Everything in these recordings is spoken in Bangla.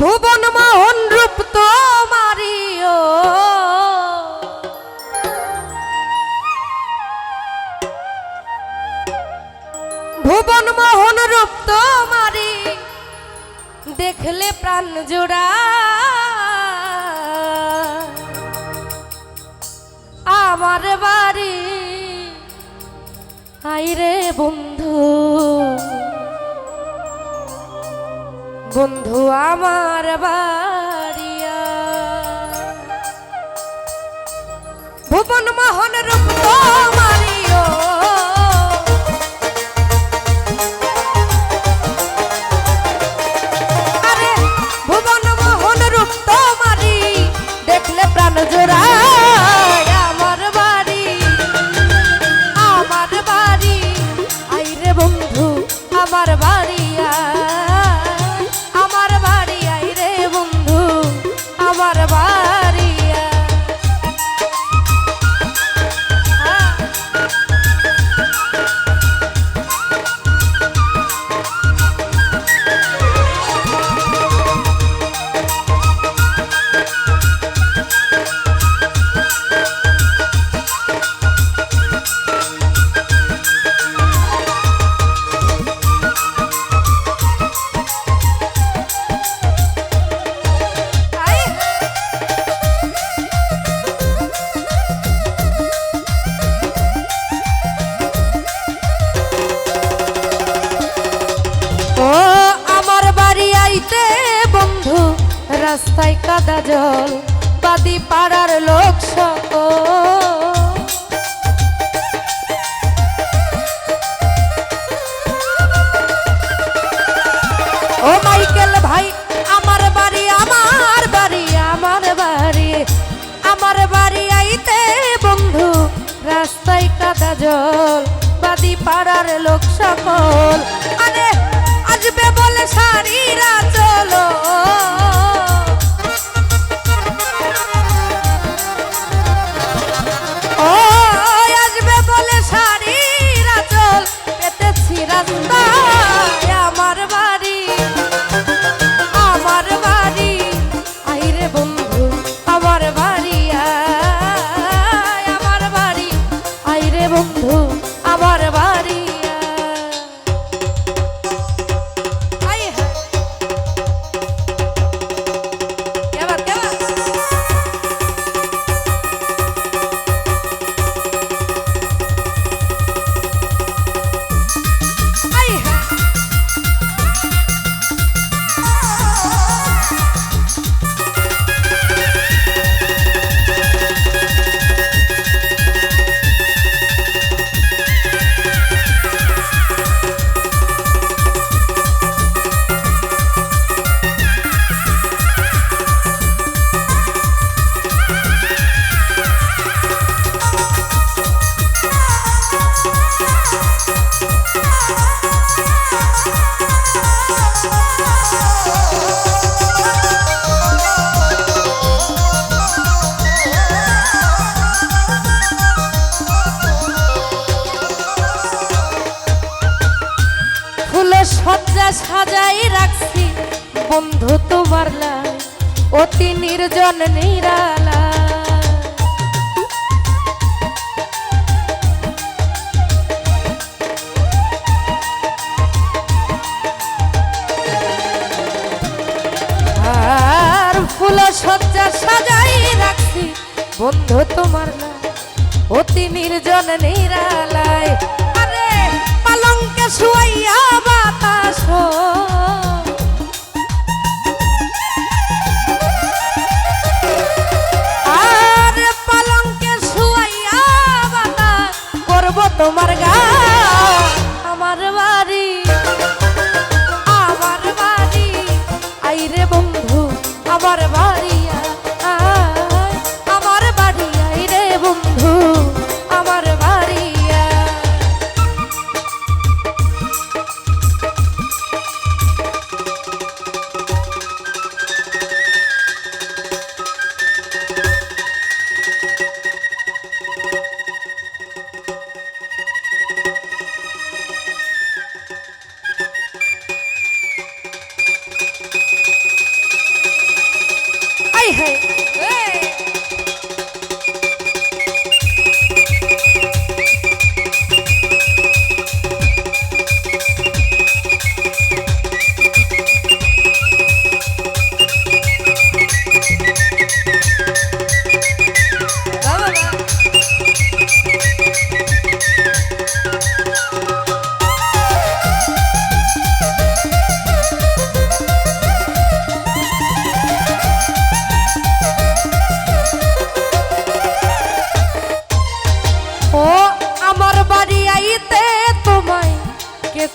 ভুবন মোহন রূপ তো তোমারিও। ভুবন মোহন রূপ তোমারি, দেখলে প্রাণ জোড়া। আমার বাড়ি আইরে বন্ধু। বন্ধু আমার বাড়িয়া। ভুবন মোহন রূপ রাস্তায় কাদা জল, বাদি পাড়ার লোক সকল। ও মাইকেল ভাই, আমার বাড়ি আমার বাড়ি আমার বাড়ি। আমার বাড়ি আইতে বন্ধু, রাস্তায় কাদা জল, বাদি পাড়ার লোক সকল। আরে, আসবে বলে সারিরা চলো বন্ধু তোমার অতি নির্জন নিরালা। ফুল সজ্জা সাজাই রাখছি, বন্ধু তোমার লাই, অতি নির্জন নিরালায়। আরে পালঙ্কে শুয়াইয়া বাতাস আইরে বন্ধু আবার বাড়ি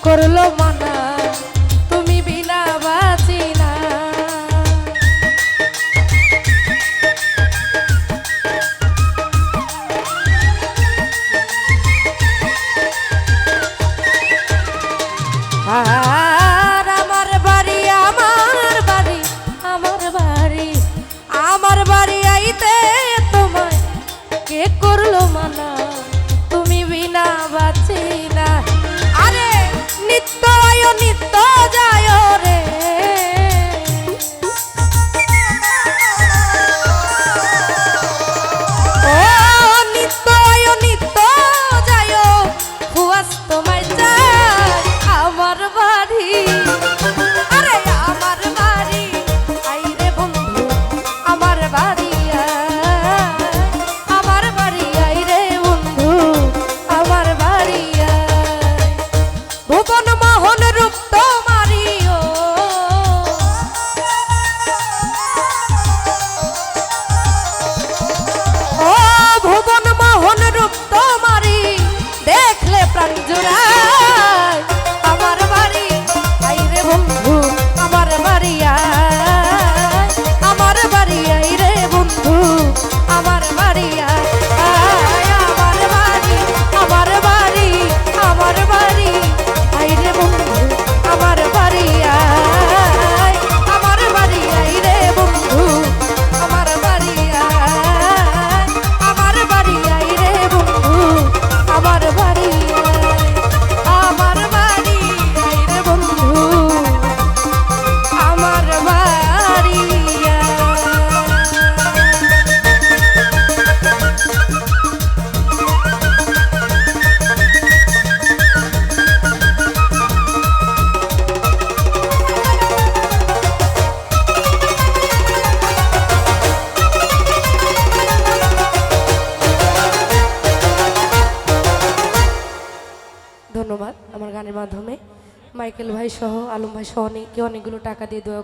করল মানা। মাধ্যমে। মাইকেল ভাই সহ আলম ভাই সহ অনেকে অনেকগুলো টাকা দিয়ে দোয়া